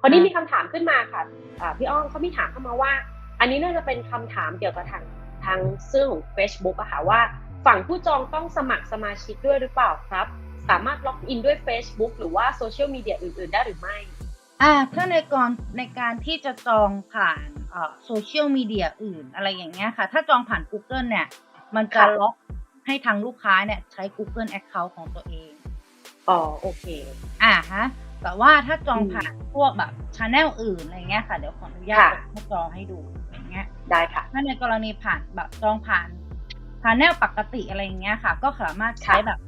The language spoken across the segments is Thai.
คราวนี้มีคำถามขึ้นมาค่ะอ่าพี่อ้อมเขามีถามเข้ามาว่า อันนี้น่าจะเป็นคำถามเกี่ยวกับทางทางซื่อของ Facebook อะค่ะว่า ฝั่งผู้จองต้องสมัครสมาชิกด้วยหรือเปล่าครับ สามารถล็อกอินด้วย Facebook หรือว่าโซเชียลมีเดียอื่น ๆ ได้หรือไม่อ่าถ้าในก่อนในการที่จะจองผ่านโซเชียลมีเดียอื่นอะไรอย่างเงี้ยค่ะ ถ้าจองผ่าน Google เนี่ย มันจะค่ะล็อกให้ทางลูกค้าเนี่ยใช้ Google Account ของตัวเอง อ๋อ โอเค อ่าฮะ แต่ว่าถ้าจองอืมผ่านพวกแบบช n แนลอื่นอะไรเงี้ยค่ะ เดี๋ยวขออนุญาตค่ะให้จองให้ดูอย่างเงี้ย ได้ค่ะ ถ้าในกรณีผ่านแบบจองผ่านช n แนลปกติอะไรอย่างเงี้ยค่ะ ก็สามารถใช้ค่ะแบบ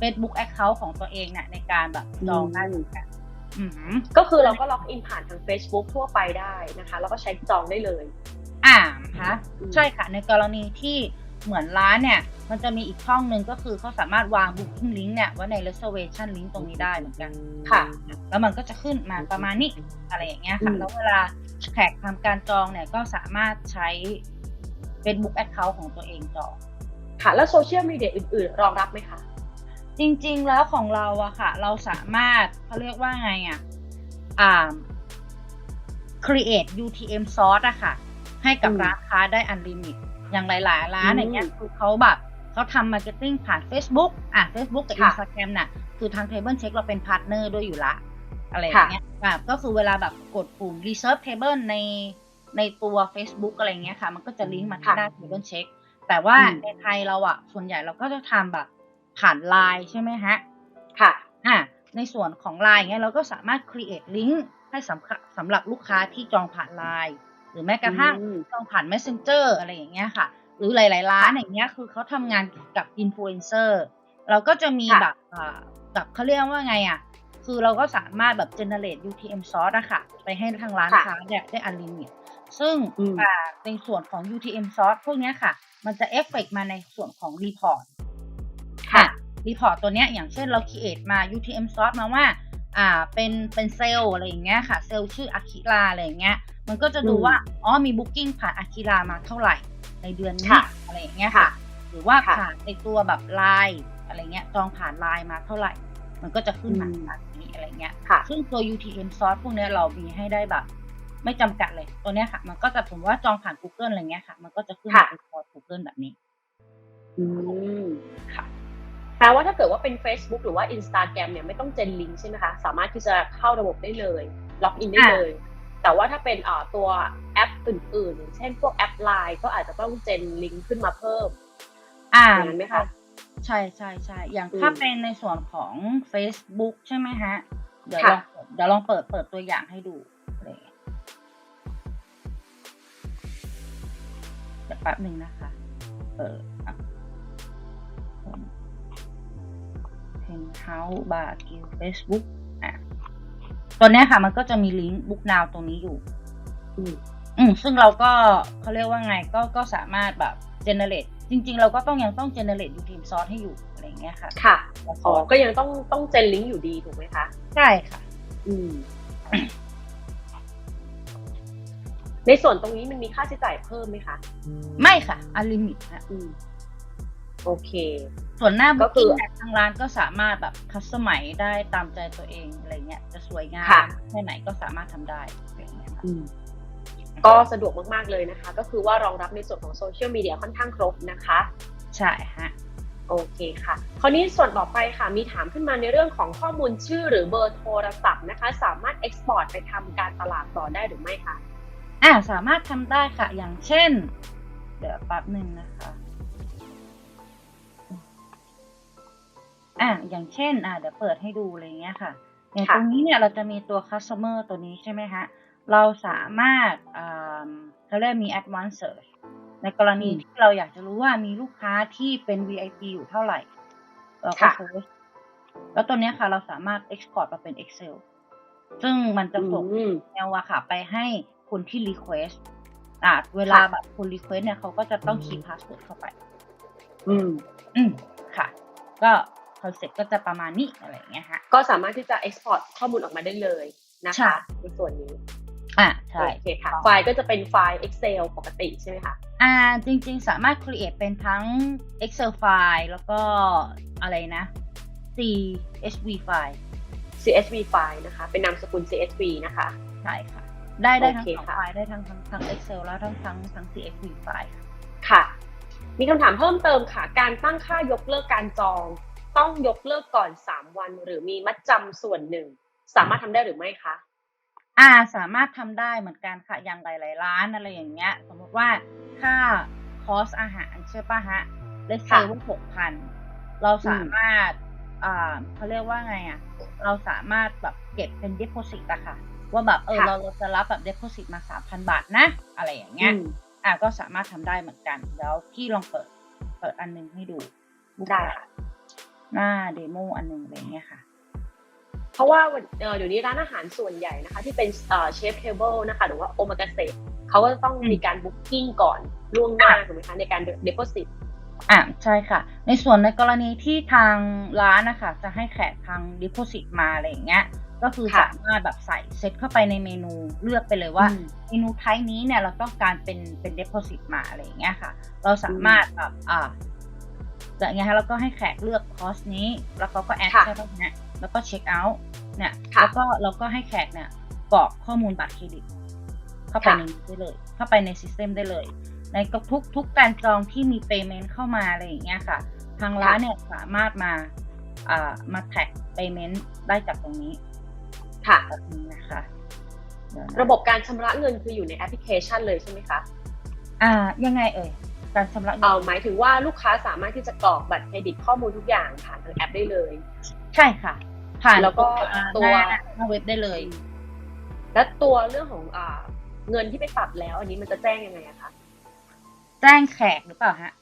Facebook Account ของตัวเองเนี่ยในการแบบจองได้อืมเหมือนกันอือหือก็คือเราก็ล็อกอินผ่านทาง Facebook ทั่วไปได้นะคะ แล้วก็ใช้จองได้เลย อ่าฮะอืมใช่ค่ะ ในกรณีที่ เหมือนร้านเนี่ยมันจะมีอีกช่องหนึ่งก็คือเขาสามารถวาง booking link เนี่ยไว้ใน reservation link ตรงนี้ได้เหมือนกันค่ะ แล้วมันก็จะขึ้นมาประมาณนี้อะไรอย่างเงี้ยค่ะอืมแล้วเวลาแขกทำการจองเนี่ยก็สามารถใช้ Facebook Account ของตัวเองจอง ค่ะแล้วโซเชียลมีเดียอื่นๆ รองรับไหมคะ จริงๆแล้วของเราอะค่ะ เราสามารถเขาเรียกว่าไงอะอ่า create UTM source อะค่ะ ให้กับอืมร้านค้าได้อันลิมิต อย่างหลาย ๆ ร้านอืมอย่างเงี้ยคือเขาแบบเขาทำมาร์เก็ตติ้งผ่าน Facebook อะ Facebook กับค่ะ Instagram น่ะ คือทาง Table Check เราเป็นพาร์ทเนอร์ด้วยอยู่ละ อะไรอย่างเงี้ยอะก็คือเวลาแบบกดปุ่ม reserve table ในในตัว Facebook อะไรเงี้ยค่ะ มันก็จะลิงก์มาที่ค่ะหน้า Table Check แต่ว่าอืมในไทยเราอะส่วนใหญ่เราก็จะทำแบบผ่านไลน์ใช่ไหมฮะ ค่ะ อะ ในส่วนของไลน์เงี้ยเราก็สามารถ create ลิงก์ให้สำคัญสำหรับลูกค้าที่จองผ่านไลน์ หรือแม้กระทั่งอืมจองผ่าน messenger อะไรอย่างเงี้ยค่ะ หรือหลาย ๆ ร้านค่ะอย่างเงี้ยคือเขาทำงานกับอินฟลูเอนเซอร์เราก็จะมีค่ะแบบอ่าแบบเขาเรียกว่าไงอะ คือเราก็สามารถแบบ generate UTM source อะค่ะ ไปให้ทางร้านค่ะค้าเนี่ยได้ unlimit ซึ่งอืมอ่าในส่วนของ UTM source พวกเนี้ยค่ะ มันจะเอฟเฟกมาในส่วนของ report ค่ะรีพอร์ตตัวเนี้ยอย่างเช่นเรา create มา UTM source มาว่า อ่าเป็นเป็นเซลล์อะไรอย่างเงี้ยค่ะ เซลล์ชื่ออาคิราอะไรอย่างเงี้ย มันก็จะดูอืมว่าอ๋อมี booking ผ่านอาคิรามาเท่าไหร่ ในเดือนนี้ค่ะอะไรอย่างเงี้ยค่ะค่ะหรือว่าค่ะผ่านในตัวแบบไลน์อะไรเงี้ยจองผ่านไลน์มาเท่าไหร่ มันก็จะขึ้นมาอืมแบบนี้อะไรเงี้ยค่ะ ซึ่งตัว UTM source พวกเนี้ยเรามีให้ได้แบบ ไม่จำกัดเลยตัวเนี้ยค่ะ มันก็จะผมว่าจองผ่าน Google อะไรเงี้ยค่ะ มันก็จะขึ้นมาค่ะเป็นพอร์ต Google แบบนี้ อืมค่ะ แปลว่าถ้าเกิดว่าเป็น Facebook หรือว่า Instagram เนี่ยไม่ต้องเจนลิงก์ใช่ไหมคะ สามารถที่จะเข้าระบบได้เลย ล็อกอินได้อ่าเลย แต่ว่าถ้าเป็นเอ่อตัวแอปอื่นๆอย่างเช่นพวกแอปไลน์ก็อาจจะต้องเจนลิงก์ขึ้นมาเพิ่ม อ่าอย่างนั้นไหมคะ ใช่ใช่ใช่อย่างอืมถ้าเป็นในส่วนของ Facebook ใช่ไหมฮะ เดี๋ยวลค่ะองเปิดเดี๋ยวลองเปิดเปิดตัวอย่างให้ดูอะไรอย่างเงี้ยเดี๋ยวแป๊บหนึ่งนะคะ เปิด เพนเฮาส์บาร์กิวเฟซบุ๊กอะตัวเนี้ยค่ะ มันก็จะมีลิงก์บุ๊กนาวตรงนี้อยู่อืมอืมซึ่งเราก็เขาเรียกว่าไงก็ก็สามารถแบบ generate จริง ๆ เราก็ต้องยังต้อง generate UTM source ให้อยู่อะไรอย่างเงี้ยค่ะ ค่ะแล้วอ๋ก็อก็ยังต้องต้องเจนลิงก์อยู่ดีถูกไหมคะ ใช่ค่ะ อืมในส่วนตรงนี้มันมีค่าใช้จ่ายเพิ่มไหมคะ ไม่ค่ะ unlimit ฮะอืม โอเค ส่วนหน้าก็คือ booking เนี่ยทางร้านก็สามารถแบบคัสตอมไมได้ตามใจตัวเองอะไรเงี้ย จะสวยงามค่ะแค่ไหนก็สามารถทำได้อะไรเงี้ยค่ะอืมก็สะดวกมาก ๆ เลยนะคะ ก็คือว่ารองรับในส่วนของโซเชียลมีเดียค่อนข้างครบนะคะ ใช่ฮะโอเคค่ะ คราวนี้ส่วนต่อไปค่ะ มีถามขึ้นมาในเรื่องของข้อมูลชื่อหรือเบอร์โทรศัพท์นะคะ สามารถเอ็กซ์พอร์ตไปทำการตลาดต่อได้หรือไม่คะอ่าสามารถทำได้ค่ะ อย่างเช่น เดี๋ยวแป๊บหนึ่งนะคะ อ่าอย่างเช่น อ่าเดี๋ยวเปิดให้ดูอะไรเงี้ยค่ะ อย่างค่ะตรงนี้เนี่ยเราจะมีตัว customer ตัวนี้ใช่ไหมฮะเราสามารถอ่าเขาเรียกมี advanced search ในกรณีอืมที่เราอยากจะรู้ว่ามีลูกค้าที่เป็น VIP อยู่เท่าไหร่ เราก็ค่ะเซิร์ชแล้วตัวเนี้ยค่ะ เราสามารถ export มาเป็น Excel ซึ่งมันจะส่งอืมแนวอะค่ะ ไปให้คนที่ request อ่าเวลาค่ะแบบคน request เนี่ยเขาก็จะต้องคีย์ password เข้าไป อืม อืม ค่ะ ก็ คอนเซ็ปต์ก็จะประมาณนี้อะไรอย่างเงี้ยฮะก็สามารถที่จะเอ็กซ์พอร์ตข้อมูลออกมาได้เลยนะใช่คะในส่วนนี้อ่าใช่โอเคค่ะ ไฟล์ก็จะเป็นไฟล์ Excel ปกติใช่ไหมคะอ่าจริงๆ สามารถ create เป็นทั้ง Excel ไฟล์แล้วก็อะไรนะ CSV ไฟล์ CSV ไฟล์นะคะ เป็นนามสกุล CSV นะคะ ใช่ค่ะ ได้ได้ทั้งโอเคสองค่ะไฟล์ได้ทั้งทั้งทั้ง Excel แล้วทั้งทั้งทั้ง CSV ไฟล์ค่ะค่ะมีคำถามเพิ่มเติมค่ะ การตั้งค่ายกเลิกการจอง ต้องยกเลิกก่อน3วัน หรือมีมัดจำส่วนหนึ่ง สามารถทำได้หรือไม่คะอ่าสามารถทำได้เหมือนกันค่ะอย่างหลาย ๆ ร้านอะไรอย่างเงี้ย สมมติว่าค่าคอสอาหารใช่ปะฮะเลขเซค่ะว่าหกพันเราสามารถอ่าเขาเรียกว่าไงอะ เราสามารถแบบเก็บเป็น deposit อะค่ะ ว่าแบบเออค่ะเราจะรับแบบ deposit มาสามพันบาทนะ อะไรอย่างเงี้ยอืมอ่าก็สามารถทำได้เหมือนกัน แล้วพี่ลองเปิด เปิดอันหนึงให้ดูได้ค่ะ หน้าเดโมอันหนึงอะไรอย่างเงี้ยค่ะ เพราะว่าวันเอ่อเดี๋ยวนี้ร้านอาหารส่วนใหญ่นะคะ ที่เป็นเชฟเทเบิลนะคะ หรือว่าโอมากาเสะเขาก็จะต้องอืมมีการบุ๊กกิ้งก่อนล่วงหน้าถูกไหมคะในการเด p o s i t อ่าใช่ค่ะ ในส่วนในกรณีที่ทางร้านนะคะจะให้แขกทาง deposit มาอะไรอย่างเงี้ยก็คือค่ะสามารถแบบใส่เซตเข้าไปในเมนูเลือกไปเลยว่าอืมเมนูไทป์นี้เนี่ยเราต้องการเป็นเป็น deposit มาอะไรอย่างเงี้ยค่ะ เราสามารถแบบอ่า อย่างเงี้ยค่ะแล้วก็ให้แขกเลือกคอสนี้ แล้วเขาก็แอดค่ะใช่ไหมเนี่ยแล้วก็เช็คเอาท์เนี่ยค่ะแล้วก็เราก็ให้แขกเนี่ยกรอกข้อมูลบัตรเครดิต เข้าไปค่ะในนี้ได้เลย เข้าไปในซิสเต็มได้เลย ในทุกทุกการจองที่มี payment เข้ามาอะไรอย่างเงี้ยค่ะ ทางร้านเนี่ยสามารถมาอ่ามาแท็ก payment ได้จากตรงนี้ ค่ะแบบนี้นะคะเดี๋ยวนะระบบการชำระเงินคืออยู่ในแอปพลิเคชันเลยใช่ไหมคะ อ่า ยังไงเอ่ย การชำระเงิเอ่อหมายถึงว่าลูกค้าสามารถที่จะกรอกบัตรเครดิตข้อมูลทุกอย่างผ่านทางแอปได้เลย ใช่ค่ะ ผ่านแล้วก็อ่าตัวหน้าหน้าเว็บได้เลย และตัวเรื่องของอ่าเงินที่ไปตัดแล้ว อันนี้มันจะแจ้งยังไงอะคะแจ้งแขกหรือเปล่าฮะ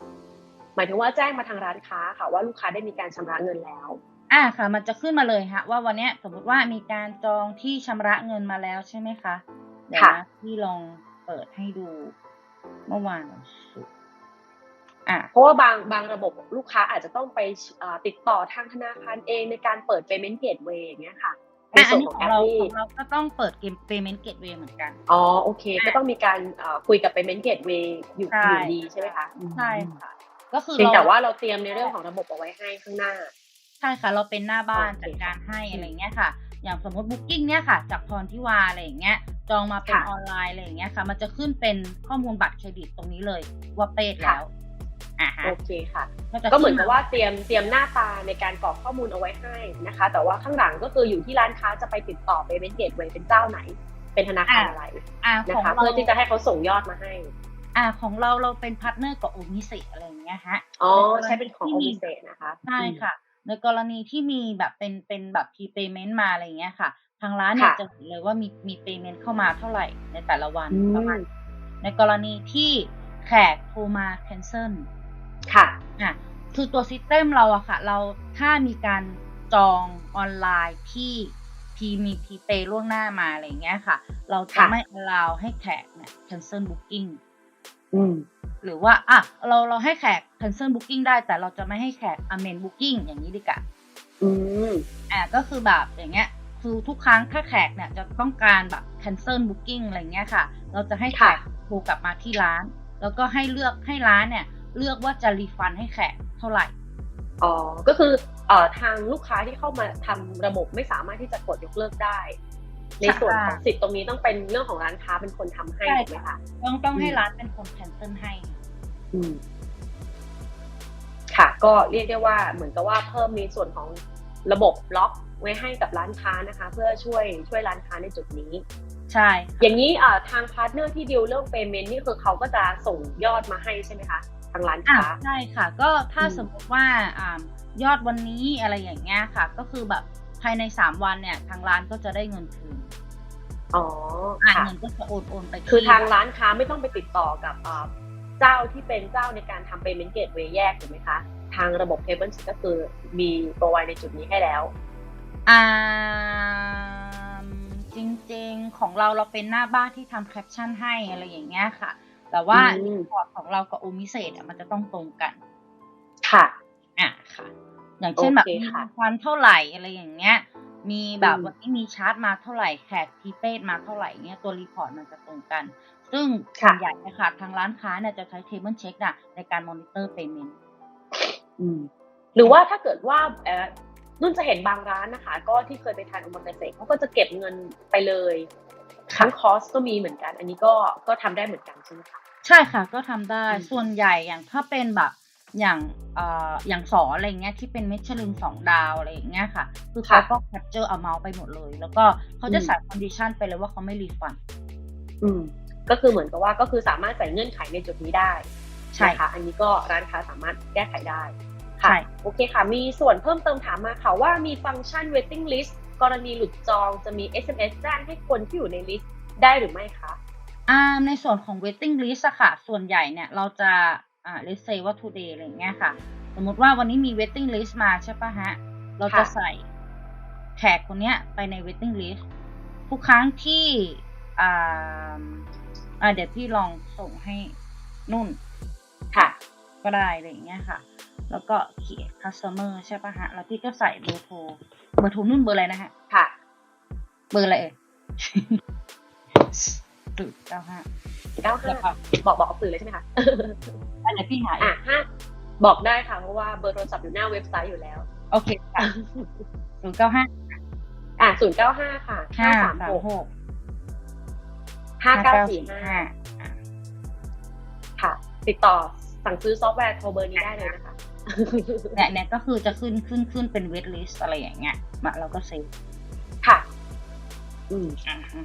หมายถึงว่าแจ้งมาทางร้านค้าค่ะว่าลูกค้าได้มีการชำระเงินแล้ว อ่าค่ะ มันจะขึ้นมาเลยฮะ ว่าวันเนี้ยสมมติว่ามีการจองที่ชำระเงินมาแล้วใช่ไหมคะเดี๋ยวค่ะนะพี่ลองเปิดให้ดูเมื่อวานวันศุกร์ อ่าเพราะว่าบางบางระบบลูกค้าอาจจะต้องไปอ่าติดต่อทางธนาคารเองในการเปิด payment gateway อย่างเงี้ยค่ะในอะอัส่นวนนี้ของขอแองปเราที่ของเราก็ต้องเปิดเกม payment gateway เหมือนกัน อ๋อโอเค ก็ต้องมีการอ่าคุยกับ payment gateway อยู่ใช่อยู่ดีใช่ไหมคะ ใช่ค่ะ ก็คือเพียงเราแต่ว่าเราเตรียมในเรื่องของระบบเอาไว้ให้ข้างหน้า ใช่ค่ะ เราเป็นหน้าบ้านโอเคจัดการให้อืมอะไรอย่างเงี้ยค่ะ อย่างสมมติบุ๊กิ้งเนี่ยค่ะ จากพรทิวาอะไรอย่างเงี้ย จองมาเป็นค่ะออนไลน์อะไรอย่างเงี้ยค่ะ มันจะขึ้นเป็นข้อมูลบัตรเครดิตตรงนี้เลยว่าเป๊ะแล้วอ่าฮะ โอเคค่ะจะก็เหมือนขึ้กับว่าเตรียมเตรียมหน้าตาในการกรอกข้อมูลเอาไว้ให้นะคะ แต่ว่าข้างหลังก็คืออยู่ที่ร้านค้าจะไปติดต่อ payment gateway เป็นเจ้าไหน เป็นธนาคารอะไรอ่านะของคะเราเพื่อที่จะให้เขาส่งยอดมาให้อ่าของเราเราเป็นพาร์ทเนอร์กับโอมิเซอะไรอย่างเงี้ยฮะอ๋อในกรณีใช้เป็นของที่โอมีมิเซนะคะใช่ค่ะ ในกรณีที่มีแบบเป็นเป็นแบบ prepayment มาอะไรอย่างเงี้ยค่ะ ทางร้านเนี่ยค่ะจะเห็นเลยว่ามีมี payment เข้ามาเท่าไหร่ในแต่ละวันอืมประมาณในกรณีที่แขกโทรมา cancel ค่ะอะคือตัวซิสเต็มเราอะค่ะ เราถ้ามีการจองออนไลน์ที่พีมีพีเปล่วงหน้ามาอะไรอย่างเงี้ยค่ะ เราจะค่ะไม่ allow ให้แขกเนี่ย cancel booking อืมหรือว่าอะเราเราให้แขก cancel booking ได้ แต่เราจะไม่ให้แขก amend booking อย่างนี้ดีกว่าอืมอะก็คือแบบอย่างเงี้ย คือทุกครั้งถ้าแขกเนี่ยจะต้องการแบบ cancel booking อะไรเงี้ยค่ะ เราจะให้แขกค่ะโทรกลับมาที่ร้าน แล้วก็ให้เลือกให้ร้านเนี่ย เลือกว่าจะรีฟันให้แขกเท่าไหร่อ๋อก็คือเอ่อทางลูกค้าที่เข้ามาทำระบบไม่สามารถที่จะกดยกเลิกได้ ในส่วนของสิทธิ์ตรงนี้ต้องเป็นเรื่องของร้านค้าเป็นคนทำให้ใช่ถูกไหมคะต้องต้องให้อืมร้านเป็นคน cancel ให้ อืมค่ะ ก็เรียกได้ว่าเหมือนกับว่าเพิ่มในส่วนของระบบล็อกไว้ให้กับร้านค้านะคะ เพื่อช่วยช่วยร้านค้าในจุดนี้ ใช่ อย่างนี้อ่าทางพาร์ทเนอร์ที่ดีลเรื่อง payment นี่คือเขาก็จะส่งยอดมาให้ใช่ไหมคะ ทางร้านอะค้าใช่ค่ะ ก็ถ้าอืมสมมติว่าอ่ายอดวันนี้อะไรอย่างเงี้ยค่ะ ก็คือแบบภายในสามวันเนี่ย ทางร้านก็จะได้เงินคืนอ๋ออะค่ะเงินก็จะโอนโอนไปที่คือทางร้านค้าไม่ต้องไปติดต่อกับอ่าเจ้าที่เป็นเจ้าในการทำ payment gateway แยกถูกไหมคะ ทางระบบ Payment ก็คือมีโปรไวในจุดนี้ให้แล้วอ่าจริงๆของเราเราเป็นหน้าบ้านที่ทำแคปชั่นให้อะไรอย่างเงี้ยค่ะ แต่ว่าอืมรีพอร์ตของเรากับโอมิเซตมันจะต้องตรงกัน ค่ะ อะค่ะ อย่างเช่นแบบโอเคมีค่ะวันเท่าไหร่อะไรอย่างเงี้ย มีแบบอืมวันนี้มีชาร์จมาเท่าไหร่แขกพีเป้มาเท่าไหร่เงี้ยตัวรีพอร์ตมันจะตรงกัน ซึ่งส่วนใหญ่นะคะทางร้านค้าเนี่ยจะใช้เทเบิลเช็คน่ะในการมอนิเตอร์เ y เมนต์อืมหรือว่าถ้าเกิดว่าเอ่อนุ่นจะเห็นบางร้านนะคะ ก็ที่เคยไปทานโอมากาเสะเขาก็จะเก็บเงินไปเลย ทั้งคอสก็มีเหมือนกัน อันนี้ก็ก็ทำได้เหมือนกันใช่ไหมคะใช่ค่ะก็ทำได้อืมส่วนใหญ่อย่างถ้าเป็นแบบอย่างเอ่ออย่างสอนอะไรเงี้ยที่เป็นมิชลินสองดาวอะไรอย่างเงี้ยค่ะ คือเขาก็ capture amount ไปหมดเลย แล้วก็เขาจะใส่ condition ไปเลยว่าเขาไม่รีฟันอืมก็คือเหมือนกับว่าก็คือสามารถใส่เงื่อนไขในจุดนี้ได้ใช่นะคะอันนี้ก็ร้านค้าสามารถแก้ไขได้ใช่ค่ะโอเคค่ะ มีส่วนเพิ่มเติมถามมาค่ะว่ามีฟังก์ชัน waiting list กรณีหลุดจองจะมี SMS แจ้งให้คนที่อยู่ในลิสต์ได้หรือไม่คะอ่าในส่วนของ waiting list อะค่ะ ส่วนใหญ่เนี่ยเราจะอ่า let's say ว่า today อะไรอย่างเงี้ยค่ะ สมมุติว่าวันนี้มี waiting list มาใช่ปะฮะ เราจะค่ะใส่แขกคนเนี้ยไปใน waiting list ทุกครั้งที่อ่าอ่าเดี๋ยวพี่ลองส่งให้นุ่น ค่ะ ก็ได้อะไรอย่างเงี้ยค่ะ แล้วก็เขียน customer ใช่ปะฮะ แล้วพี่ก็ใส่เบอร์โทร เบอร์โทรนุ่นเบอร์อะไรนะฮะ ค่ะ เบอร์อะไรเอ่ยตึกเก้าห้าเก้าแล้วห้าก็บอกบอกออกสื่อเลยใช่ไหมคะอันไหนพี่หาเออะงห้าบอกได้ค่ะ เพราะว่าเบอร์โทรศัพท์อยู่หน้าเว็บไซต์อยู่แล้ว โอเคค่ะศูนย์เก้าห้าอะศูนย์เก้าห้าค่ะห้าห้าสาสามมหหกกห้าเก้าสี่ห้าห้าค่ะ ติดต่อสั่งซื้อซอฟต์แวร์โทรเบอร์นี้ได้เลยนะคะ เนี่ยเนี่ยก็คือจะขึ้นขึ้นขึ้นเป็นเวทลิสอะไรอย่างเงี้ยมาเราก็เซฟค่ะ อืมอ่าฮะ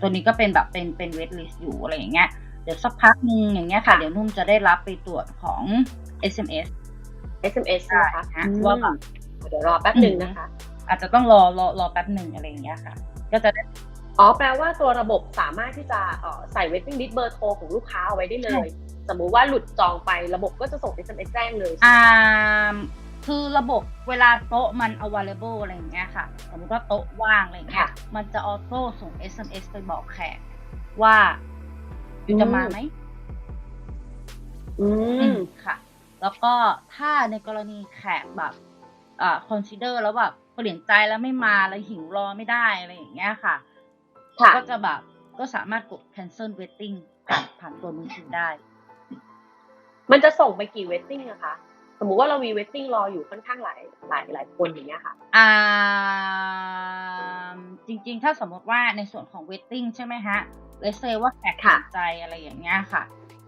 ตัวนี้ก็เป็นแบบเป็นเป็นเวทลิสอยู่อะไรอย่างเงี้ยเดี๋ยวสักพักหนึงอย่างเงี้ยค่ะค่ะ เดี๋ยวนุ่มจะได้รับไปตรวจของ SMS SMS ใช่ไหมคะใช่ฮะอืมว่าแบบเดี๋ยวรอแป๊บหนึ่งนะคะ อาจจะต้องรอรอรอแป๊บหนึ่งอะไรอย่างเงี้ยค่ะ ก็จะได้อ๋อแปลว่าตัวระบบสามารถที่จะเอ่อใส่ waiting list เบอร์โทรของลูกค้าเอาไว้ได้เลย สมมุติว่าหลุดจองไประบบก็จะส่ง SMS แจ้งเลยใช่ไหมอ่าคะคือระบบเวลาโต๊ะมัน available อะไรอย่างเงี้ยค่ะสมมติว่าโต๊ะว่างอะไรอย่างเงี้ยมันจะออโต้ส่ง SMS ไปบอกแขกว่าจะมาไหมอือืมมค่ะ แล้วก็ถ้าในกรณีแขกแบบอ่า consider แล้วแบบเปลี่ยนใจแล้วไม่มาแล้วหิวรอไม่ได้อะไรอย่างเงี้ยค่ะค่ะก็จะแบบก็สามารถกด cancel waiting ผ่านผ่านตัวมือถือได้ มันจะส่งไปกี่ waiting อะคะสมมุติว่าเรามี waiting รออยู่ค่อนข้างหลายหลายหลายคนอย่างเงี้ยค่ะอ่าจริง ๆ ถ้าสมมติว่าในส่วนของ waiting ใช่ไหมฮะเลเซว่าแขกค่ะสนใจอะไรอย่างเงี้ยค่ะ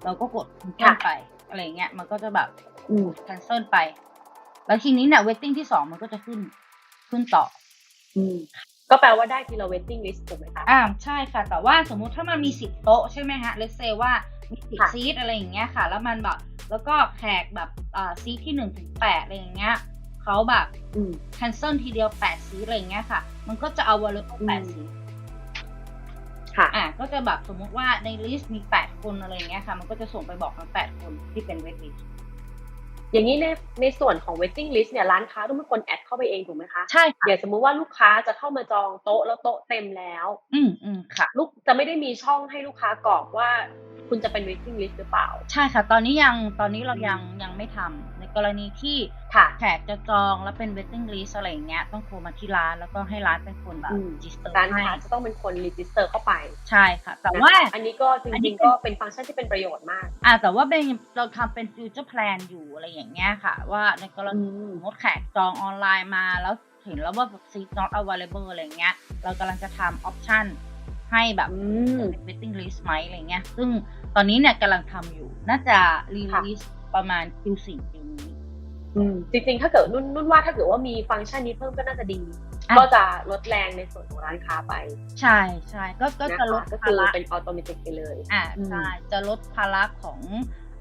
เราก็กด cancel ค่ะไปอะไรอย่างเงี้ย มันก็จะแบบอืม cancel ไป แล้วทีนี้เนี่ย waiting ที่สองมันก็จะขึ้นขึ้นต่อ อืมก็แปลว่าได้ทีละ waiting list ถูกไหมคะอ่าใช่ค่ะ แต่ว่าสมมุติถ้ามันมีสิบโต๊ะใช่ไหมฮะเลเซว่า มีสิบค่ะซีทอะไรอย่างเงี้ยค่ะ แล้วมันแบบ แล้วก็แขกแบบอ่าซีทที่หนึ่งถึงแปดอะไรอย่างเงี้ยเขาแบบอืม cancel ทีเดียวแปดซีทอะไรอย่างเงี้ยค่ะ มันก็จะเอา available แปดอืมซีทค่ะอะก็จะแบบสมมุติว่าในลิสต์มีแปดคนอะไรอย่างเงี้ยค่ะ มันก็จะส่งไปบอกทั้งแปดคนที่เป็นเวทลิสอย่างนี้ในในส่วนของ waiting list เนี่ยร้านค้าต้องเป็นคนแอดเข้าไปเองถูกไหมคะใช่ค่ะเดี๋ยวสมมุติว่าลูกค้าจะเข้ามาจองโต๊ะแล้วโต๊ะเต็มแล้ว อืมอืมค่ะ ลูกจะไม่ได้มีช่องให้ลูกค้ากรอกว่า คุณจะเป็น waiting list หรือเปล่า ใช่ค่ะ ตอนนี้ยังตอนนี้เรายังยังไม่ทำในกรณีที่ค่ะแขกจะจองแล้วเป็น waiting list อะไรอย่างเงี้ยต้องโทรมาที่ร้านแล้วก็ให้ร้านเป็นคนแบบ อืม register ร้านให้ค้าจะต้องเป็นคน register เข้าไปใช่ค่ะ แต่ว่า นะคะอันนี้ก็จอันนี้ริงเป็นๆก็เป็นฟังก์ชันที่เป็นประโยชน์มาก อ่าแต่ว่าเป็นเราทำเป็น future plan อยู่อะไรอย่างเงี้ยค่ะ ว่าในกรอืณีมสมมติแขกจองออนไลน์มาแล้วเห็นแล้วว่าแบบ seat not available อะไรอย่างเงี้ย เรากำลังจะทำ option ให้แบบอืมเป็น waiting list ไหมอะไรเงี้ย ซึ่งตอนนี้เนี่ยกำลังทำอยู่ น่าจะ release ประมาณ Q4 ปีนี้อืมจริงๆ ถ้าเกิดนุ่นนุ่นว่าถ้าเกิดว่ามีฟังก์ชันนี้เพิ่มก็น่าจะดีอะก็จะลดแรงในส่วนของร้านค้าไป ใช่ใช่ก็ก็นะจะลดคะก็ภาคือระเป็นออโตเมติกไปเลย อ่าอืมใช่จะลดภาระของ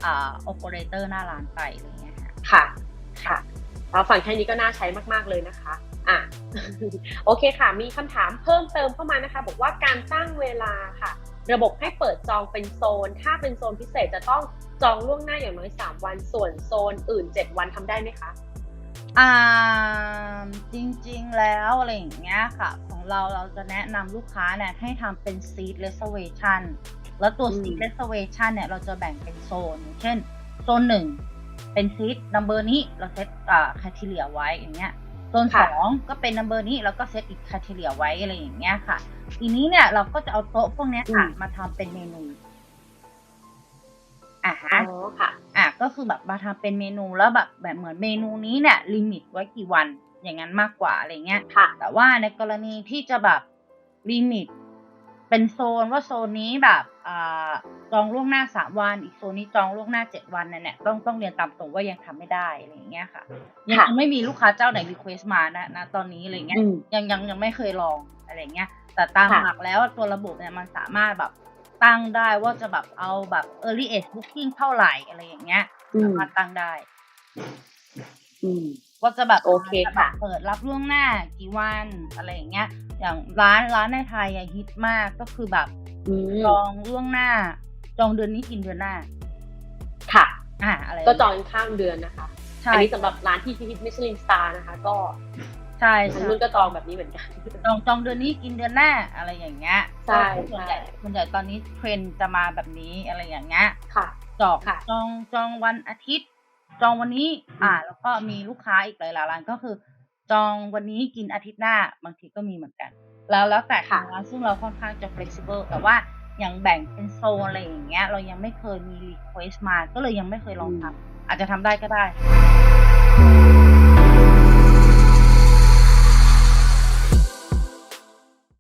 อ่า operator หน้าร้านไปอะไรเงี้ยค่ะ ค่ะค่ะเราฟังแค่นี้ก็น่าใช้มากๆเลยนะคะ อะโอเคค่ะ มีคำถามเพิ่มเติมเข้ามานะคะ บอกว่าการตั้งเวลาค่ะ ระบบให้เปิดจองเป็นโซน ถ้าเป็นโซนพิเศษจะต้องจองล่วงหน้าอย่างน้อย 3 วันส่วนโซนอื่น 7 วันทำได้ไหมคะอ่าจริงๆแล้วอะไรอย่างเงี้ยค่ะ ของเราเราจะแนะนำลูกค้าเนี่ยให้ทำเป็น seat reservation แล้วตัวอืม seat reservation เนี่ยเราจะแบ่งเป็นโซนอย่างเช่น โซนหนึ่งเป็น seat number นี้เราเซตอ่า criteria ไว้อย่างเงี้ย โซนสองก็เป็น number นี้แล้วก็เซตอีก criteria ไว้อะไรอย่างเงี้ยค่ะ ทีนี้เนี่ยเราก็จะเอาโต๊ะพวกเนี้ยค่ะมาทำเป็นเมนูอ่าอ๋ฮะอค่ะ อะก็คือแบบมาทำเป็นเมนูแล้วแบบแบบเหมือนเมนูนี้เนี่ยลิมิตไว้กี่วันอย่างนั้นมากกว่าอะไรเงี้ยค่ะ แต่ว่าในกรณีที่จะแบบลิมิต เป็นโซนว่าโซนนี้แบบอ่าจองล่วงหน้าสามวันอีกโซนนี้จองล่วงหน้าเจ็ดวันนั่นแหละต้องต้องเรียนตามตรงว่ายังทำไม่ได้อะไรอย่างเงี้ยค่ะยังค่ะ ยังไม่มีลูกค้าเจ้าไหนรีเควสมานะนะตอนนี้อะไรเงี้ยอืมยังยังยังไม่เคยลองอะไรเงี้ย แต่ตามค่ะหลักแล้วตัวระบบเนี่ยมันสามารถแบบตั้งได้ว่าจะแบบเอาแบบ early age booking เท่าไหร่อะไรอย่างเงี้ยอืสามมารถตั้งได้ อืม ว่าจะแบบโอเคจะแบบค่ะเปิดรับล่วงหน้ากี่วันอะไรอย่างเงี้ย อย่างร้านร้านในไทยอะฮิตมากก็คือแบบอืมจองล่วงหน้า จองเดือนนี้กินเดือนหน้า ค่ะอ่าอะไรก็จองข้ามเดือนนะคะใช่อันนี้สำหรับร้านที่ฮิตมิชลินสตาร์นะคะ ก็ใช่ทางใช่นุ่นก็จองแบบนี้เหมือนกันจองจองเดือนนี้กินเดือนหน้าอะไรอย่างเงี้ยใช่ก็ส่วนใหญ่ใช่ส่วนใหญ่ตอนนี้เทรนด์จะมาแบบนี้อะไรอย่างเงี้ยค่ะจองค่ะจองจองวันอาทิตย์ จองวันนี้อืมอ่า แล้วก็มีลูกค้าอีกหลายๆร้านก็คือ จองวันนี้กินอาทิตย์หน้าบางทีก็มีเหมือนกัน แล้วแล้วแต่ทางร้านซึ่งเราค่อนข้างจะ flexible แต่ว่าอย่างแบ่งเป็นโซนอะไรอย่างเงี้ย เรายังไม่เคยมี request มา ก็เลยยังไม่เคยลองทำอาจจะทำได้ก็ได้อืม